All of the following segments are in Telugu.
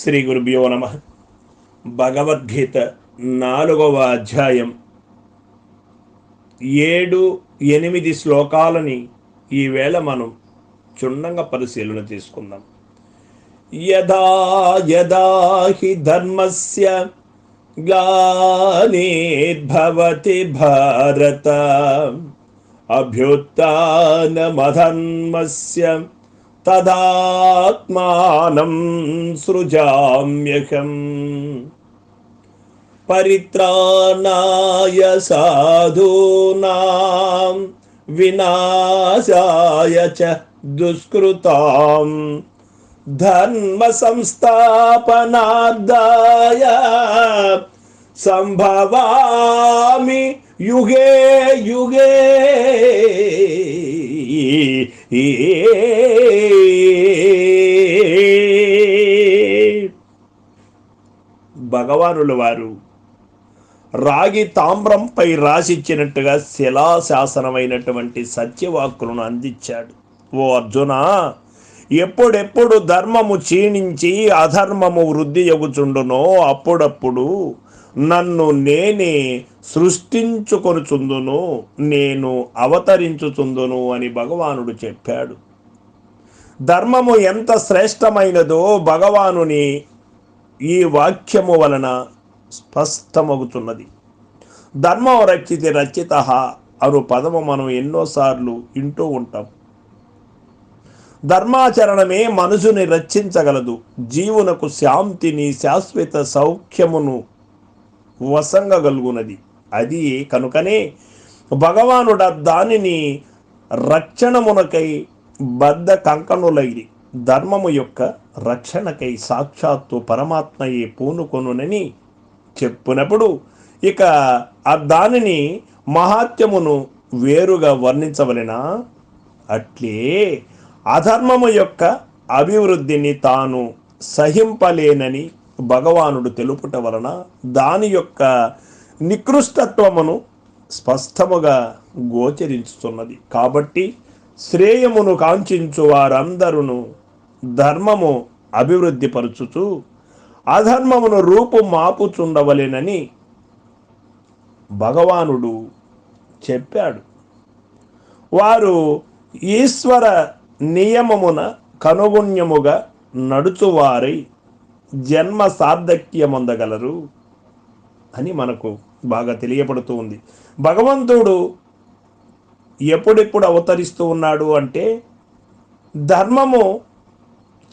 శ్రీ గురుభ్యో నమ. భగవద్గీత నాలుగవ అధ్యాయం. ఏడు ఎనిమిది శ్లోకాలని ఈవేళ మనం క్షుణ్ణంగా పరిశీలన తీసుకుందాం యదా యదా హి ధర్మస్య గ్లానిర్భవతి భారత. అభ్యుత్నమధర్మస్య తదాత్మానం సృజామ్యహం. పరిత్రాణాయ సాధూనాం వినాశాయ చ దుష్కృతాం. ధర్మ సంస్థాపనార్థాయ సంభవామి యుగే యుగే. భగవానుల వారు రాగి తామ్రంపై రాసిచ్చినట్టుగా శిలాశాసనమైనటువంటి సత్యవాక్కులను అందించాడు. ఓ అర్జున ఎప్పుడెప్పుడు ధర్మము క్షీణించి అధర్మము వృద్ధి ఎగుచుండునో అప్పుడప్పుడు నన్ను నేనే సృష్టించుకొనుచుందును నేను అవతరించుచుందును అని భగవానుడు చెప్పాడు. ధర్మము ఎంత శ్రేష్టమైనదో భగవానుని ఈ వాక్యము వలన స్పష్టమవుతున్నది ధర్మం రక్షితి రచిత అను పదము మనం ఎన్నోసార్లు వింటూ ఉంటాం. ధర్మాచరణమే మనసుని రక్షించగలదు. జీవునకు శాంతిని శాశ్వత సౌఖ్యమును వసంగగలుగునది అది కనుకనే భగవానుడ దానిని రక్షణమునకై బద్ధ కంకణులైరి. ధర్మము యొక్క రక్షణకై సాక్షాత్తు పరమాత్మయే పూనుకొనునని చెప్పునప్పుడు ఇక ఆ దానిని మహాత్యమును వేరుగా వర్ణించవలెనా? అట్లే అధర్మము యొక్క అభివృద్ధిని తాను సహింపలేనని భగవానుడు తెలుపుట వలన దాని యొక్క నికృష్టత్వమును స్పష్టముగా గోచరించుతున్నది కాబట్టి శ్రేయమును కాంక్షించు వారందరును ధర్మము అభివృద్ధి పరుచుచు అధర్మమును రూపు మాపుచుండవలేనని భగవానుడు చెప్పాడు. వారు ఈశ్వర నియమమున కనుగుణ్యముగా నడుచువారై జన్మ సార్థక్యమొందగలరు అని మనకు బాగా తెలియపడుతూ ఉంది. భగవంతుడు ఎప్పుడెప్పుడు అవతరిస్తూ ఉన్నాడు అంటే ధర్మము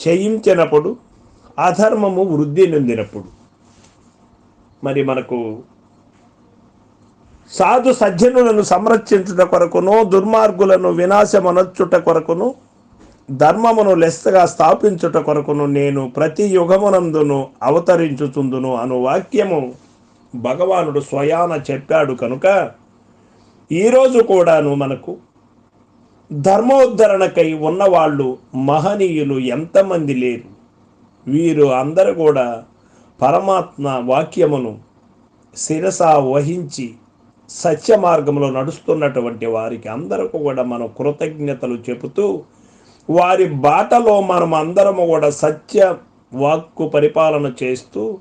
చేయించినప్పుడు అధర్మము వృద్ధి నొందినప్పుడు. మరి మనకు సాధు సజ్జనులను సంరక్షించుట కొరకును దుర్మార్గులను వినాశమనొచ్చుట కొరకును ధర్మమును లెస్సగా స్థాపించుట కొరకును నేను ప్రతి యుగమునందును అవతరించుతుందును అను వాక్యము భగవానుడు స్వయాన చెప్పాడు కనుక ఈరోజు కూడాను మనకు ధర్మోద్ధరణకై ఉన్నవాళ్ళు మహనీయులు ఎంతమంది లేరు. వీరు అందరూ కూడా పరమాత్మ వాక్యమును శిరస వహించి సత్య మార్గంలో నడుస్తున్నటువంటి వారికి అందరికీ కూడా మనం కృతజ్ఞతలు చెబుతూ వారి బాటలో మనం అందరము కూడా సత్య వాక్కు పరిపాలన చేస్తూ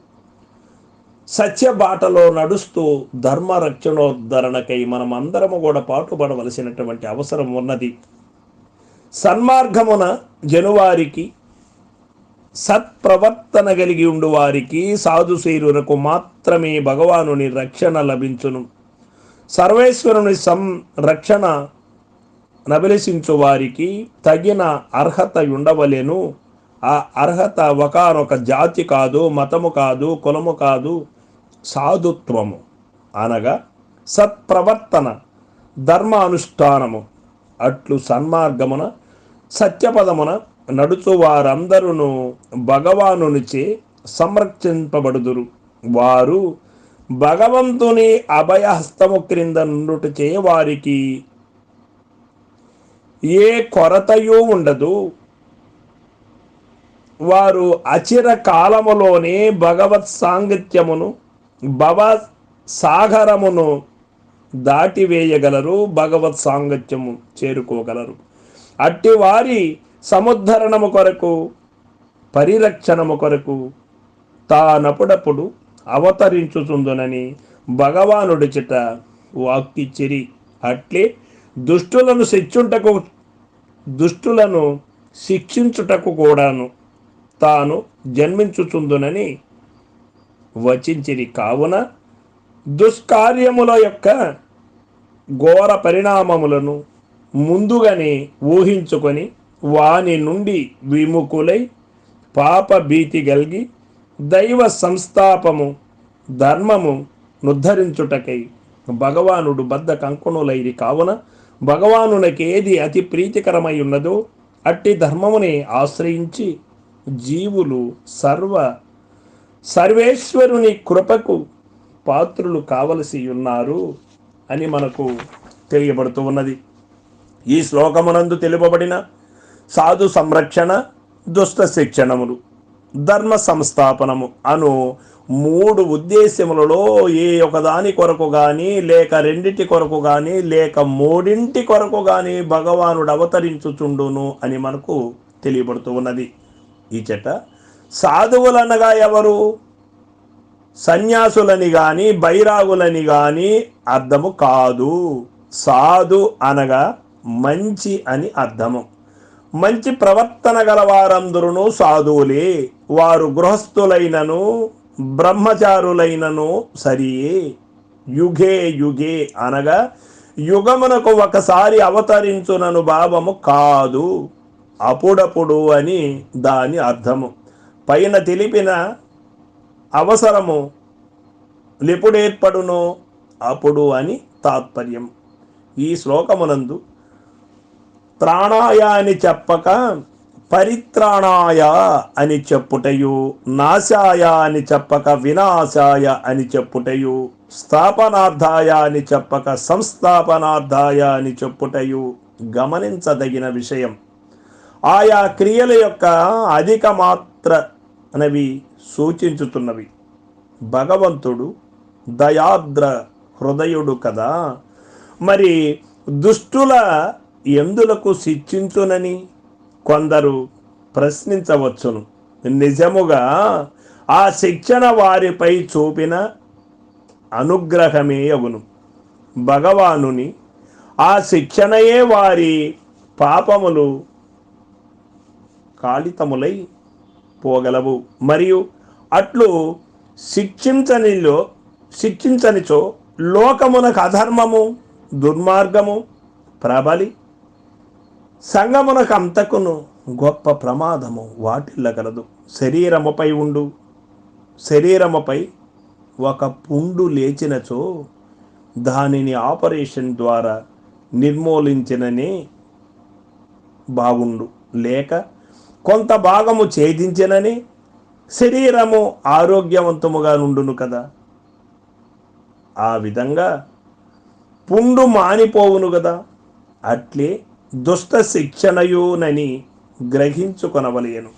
సత్య బాటలో నడుస్తూ ధర్మ రక్షణోద్ధరణకై మనం అందరము కూడా పాటుపడవలసినటువంటి అవసరం ఉన్నది. సన్మార్గమున జనువారికి సత్ప్రవర్తన కలిగి ఉండు వారికి సాధుశీరులకు మాత్రమే భగవానుని రక్షణ లభించును. సర్వేశ్వరుని సంరక్షణ నబలిసించు వారికి తగిన అర్హత ఉండవలెను. ఆ అర్హత ఒకనొక జాతి కాదు మతము కాదు కులము కాదు సాధుత్వము. అనగా సత్ప్రవర్తన ధర్మ అనుష్ఠానము అట్లు సన్మార్గమున సత్యపదమున నడుచు వారందరూ భగవానునిచే సంరక్షింపబడుదురు. వారు భగవంతుని అభయహస్తము క్రింద నుండుటచే వారికి ఏ కొరతయూ ఉండదు. వారు అచిర కాలములోనే భగవత్ సాంగత్యమును భవ సాగరమును దాటివేయగలరు భగవత్ సాంగత్యము చేరుకోగలరు. అట్టి వారి సముద్ధరణము కొరకు పరిరక్షణము కొరకు తానప్పుడప్పుడు అవతరించుచుందునని భగవానుడి చిట వాక్కిచ్చిరి. అట్లే దుష్టులను శిక్షుంటకు దుష్టులను శిక్షించుటకు కూడాను తాను జన్మించుచుందునని వచించిరి. కావున దుష్కార్యముల యొక్క ఘోర పరిణామములను ముందుగానే ఊహించుకొని వాని నుండి విముఖులై పాప భీతి కలిగి దైవ సంస్థాపము ధర్మము నుద్ధరించుటకై భగవానుడు బద్ధ కంకుణులైరి కావున భగవానునికి ఏది అతి ప్రీతికరమై ఉన్నదో అట్టి ధర్మమునే ఆశ్రయించి జీవులు సర్వ సర్వేశ్వరుని కృపకు పాత్రులు కావలసి ఉన్నారు అని మనకు తెలియబడుతూ ఉన్నది. ఈ శ్లోకమునందు తెలుపబడిన సాధు సంరక్షణ దుష్ట శిక్షణములు ధర్మ సంస్థాపనము అను మూడు ఉద్దేశములలో ఏ ఒకదాని కొరకు కానీ లేక రెండింటి కొరకు కానీ లేక మూడింటి కొరకు కానీ భగవానుడు అవతరించుచుండును అని మనకు తెలియబడుతూ ఉన్నది. ఈ చెట సాధువులనగా ఎవరు? సన్యాసులని కానీ బైరాగులని కానీ అర్థము కాదు. సాధు అనగా మంచి అని అర్థము. మంచి ప్రవర్తన గల వారందరూ సాధువులే. వారు గృహస్థులైనను బ్రహ్మచారులైనను సరియే యుగే యుగే అనగా యుగమునకు ఒకసారి అవతరించునను భావము కాదు. అప్పుడప్పుడు అని దాని అర్థము. పైన తెలిపిన అవసరము లిపుడేర్పడునో అప్పుడు అని తాత్పర్యం. ఈ శ్లోకమునందు త్రాణాయ చెప్పక పరిత్రాణాయ అని చెప్పుటయు నాశాయ అని చెప్పక వినాశాయ అని చెప్పుటయు స్థాపనార్థాయ అని చెప్పక సంస్థాపనార్థాయ అని చెప్పుటయు గమనించదగిన విషయం. ఆయా క్రియల యొక్క అధిక మాత్ర అనేవి సూచించుతున్నవి. భగవంతుడు దయాద్ర హృదయుడు కదా. మరి దుష్టుల ఎందులకు శిక్షించునని? కొందరు ప్రశ్నించవచ్చును. నిజముగా ఆ శిక్షణ వారిపై చూపిన అనుగ్రహమే అగును భగవానుని ఆ శిక్షణయే వారి పాపములు కాళితములై పోగలవు. మరియు అట్లు శిక్షించనిలో శిక్షించనిచో లోకమునకు అధర్మము దుర్మార్గము ప్రబలి సంగమునకు అంతకును గొప్ప ప్రమాదము వాటిల్లగలదు. శరీరముపై ఉండు. శరీరముపై ఒక పుండు లేచినచో దానిని ఆపరేషన్ ద్వారా నిర్మూలించిననే బాగుండు. లేక కొంత భాగము ఛేదించినని శరీరము ఆరోగ్యవంతముగా నుండును కదా. ఆ విధంగా పుండు మానిపోవును కదా. అట్లే దుష్ట శిక్షణయునని గ్రహించుకొనవలేను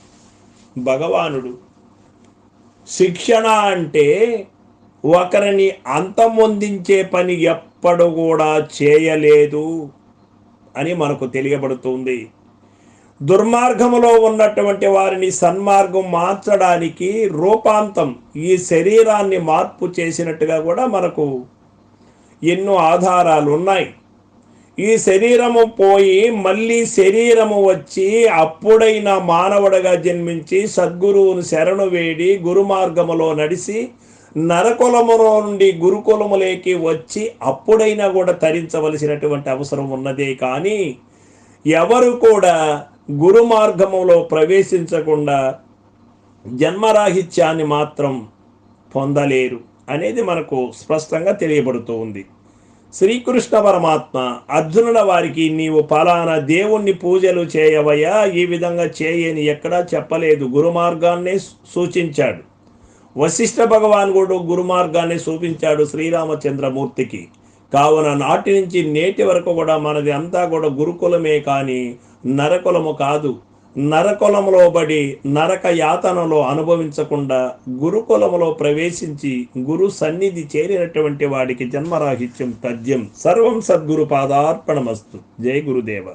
భగవానుడు శిక్షణ అంటే ఒకరిని అంతమొందించే పని ఎప్పుడు కూడా చేయలేదు అని మనకు తెలియబడుతుంది. దుర్మార్గములో ఉన్నటువంటి వారిని సన్మార్గం మార్చడానికి రూపాంతం ఈ శరీరాన్ని మార్పు చేసినట్టుగా కూడా మనకు ఎన్నో ఆధారాలు ఉన్నాయి ఈ శరీరము పోయి మళ్ళీ శరీరము వచ్చి అప్పుడైనా మానవుడగా జన్మించి సద్గురువును శరణు వేడి గురుమార్గములో నడిసి నడిచి నరకులములో నుండి గురుకులములేకి వచ్చి అప్పుడైనా కూడా తరించవలసినటువంటి అవసరం ఉన్నదే కానీ ఎవరు కూడా గురు మార్గములో ప్రవేశించకుండా జన్మరాహిత్యాన్ని మాత్రం పొందలేరు అనేది మనకు స్పష్టంగా తెలియబడుతూ ఉంది. శ్రీకృష్ణ పరమాత్మ అర్జునుల వారికి నీవు ఫలానా దేవుణ్ణి పూజలు చేయవయ్యా ఈ విధంగా చేయని ఎక్కడా చెప్పలేదు. గురుమార్గాన్నే సూచించాడు. వశిష్ఠ భగవాన్ కూడా గురుమార్గాన్ని చూపించాడు శ్రీరామచంద్రమూర్తికి. కావున నాటి నుంచి నేటి వరకు కూడా మనది అంతా కూడా గురుకులమే కానీ నరకులము కాదు. నరకులములో బడి నరక యాతనలో అనుభవించకుండా గురుకులములో ప్రవేశించి గురు సన్నిధి చేరినటువంటి వాడికి జన్మరాహిత్యం తథ్యం. సర్వం సద్గురు పాదార్పణమస్తు. జై గురుదేవ.